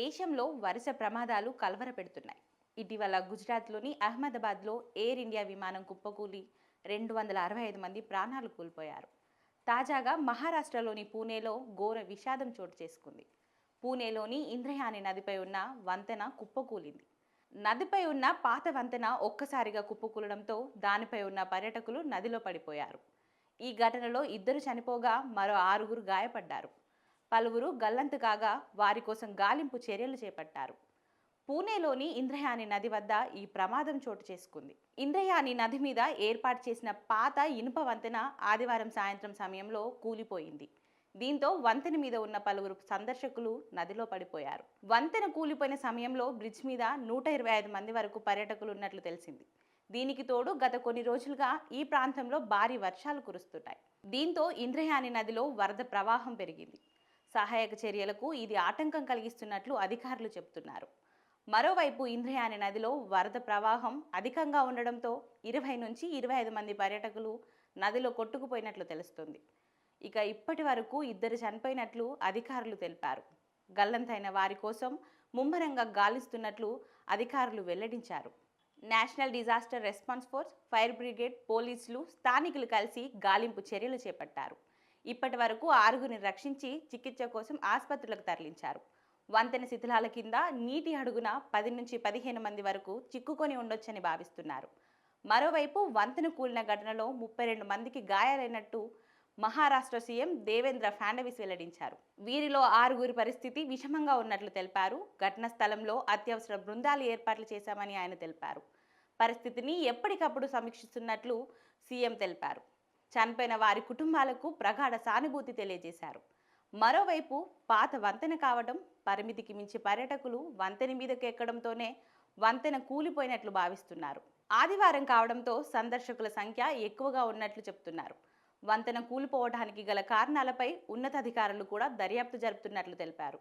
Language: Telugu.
దేశంలో వరుస ప్రమాదాలు కలవరపెడుతున్నాయి. ఇటీవల గుజరాత్లోని అహ్మదాబాద్లో ఎయిర్ ఇండియా విమానం కుప్పకూలి రెండు వందల అరవై ఐదు మంది ప్రాణాలు కోల్పోయారు. తాజాగా మహారాష్ట్రలోని పూణేలో ఘోర విషాదం చోటు చేసుకుంది. పూణేలోని ఇంద్రయాని నదిపై ఉన్న వంతెన కుప్పకూలింది. నదిపై ఉన్న పాత వంతెన ఒక్కసారిగా కుప్పకూలడంతో దానిపై ఉన్న పర్యటకులు నదిలో పడిపోయారు. ఈ ఘటనలో ఇద్దరు చనిపోగా మరో ఆరుగురు గాయపడ్డారు. పలువురు గల్లంతు కాగా వారి కోసం గాలింపు చర్యలు చేపట్టారు. పూణేలోని ఇంద్రయాని నది వద్ద ఈ ప్రమాదం చోటు చేసుకుంది. ఇంద్రయాని నది మీద ఏర్పాటు చేసిన పాత ఇనుప వంతెన ఆదివారం సాయంత్రం సమయంలో కూలిపోయింది. దీంతో వంతెన మీద ఉన్న పలువురు సందర్శకులు నదిలో పడిపోయారు. వంతెన కూలిపోయిన సమయంలో బ్రిడ్జ్ మీద నూట ఇరవై ఐదు మంది వరకు పర్యాటకులు ఉన్నట్లు తెలిసింది. దీనికి తోడు గత కొన్ని రోజులుగా ఈ ప్రాంతంలో భారీ వర్షాలు కురుస్తున్నాయి. దీంతో ఇంద్రయాని నదిలో వరద ప్రవాహం పెరిగింది. సహాయక చర్యలకు ఇది ఆటంకం కలిగిస్తున్నట్లు అధికారులు చెబుతున్నారు. మరోవైపు ఇంద్రయాని నదిలో వరద ప్రవాహం అధికంగా ఉండడంతో ఇరవై నుంచి ఇరవై ఐదు మంది పర్యాటకులు నదిలో కొట్టుకుపోయినట్లు తెలుస్తుంది. ఇక ఇప్పటి వరకు ఇద్దరు చనిపోయినట్లు అధికారులు తెలిపారు. గల్లంతైన వారి కోసం ముమ్మరంగా గాలిస్తున్నట్లు అధికారులు వెల్లడించారు. National disaster response force fire brigade పోలీసులు స్థానికులు కలిసి గాలింపు చర్యలు చేపట్టారు. ఇప్పటి వరకు ఆరుగురిని రక్షించి చికిత్స కోసం ఆసుపత్రులకు తరలించారు. వంతెన శిథిలాల కింద నీటి అడుగున పది నుంచి పదిహేను మంది వరకు చిక్కుకొని ఉండొచ్చని భావిస్తున్నారు. మరోవైపు వంతెన కూలిన ఘటనలో ముప్పై రెండు మందికి గాయాలైనట్టు మహారాష్ట్ర సీఎం దేవేంద్ర ఫాండవిస్ వెల్లడించారు. వీరిలో ఆరుగురి పరిస్థితి విషమంగా ఉన్నట్లు తెలిపారు. ఘటన స్థలంలో అత్యవసర బృందాలు ఏర్పాట్లు చేశామని ఆయన తెలిపారు. పరిస్థితిని ఎప్పటికప్పుడు సమీక్షిస్తున్నట్లు సీఎం తెలిపారు. చనిపోయిన వారి కుటుంబాలకు ప్రగాఢ సానుభూతి తెలియజేశారు. మరోవైపు పాత వంతెన కావడం పరిమితికి మించి పర్యటకులు వంతెన మీదకు ఎక్కడంతోనే వంతెన కూలిపోయినట్లు భావిస్తున్నారు. ఆదివారం కావడంతో సందర్శకుల సంఖ్య ఎక్కువగా ఉన్నట్లు చెప్తున్నారు. వంతెన కూలిపోవడానికి గల కారణాలపై ఉన్నతాధికారులు కూడా దర్యాప్తు జరుపుతున్నట్లు తెలిపారు.